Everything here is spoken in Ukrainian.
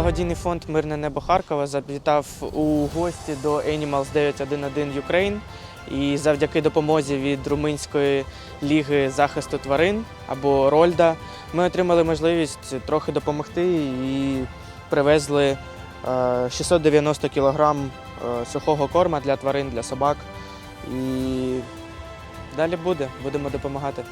благодійний фонд Мирне небо Харкова завітав у гості до Animals 911 Ukraine. І завдяки допомозі від Румунської ліги захисту тварин або Рольда ми отримали можливість трохи допомогти і привезли е, 690 кг е, сухого корма для тварин, для собак. І далі буде, будемо допомагати.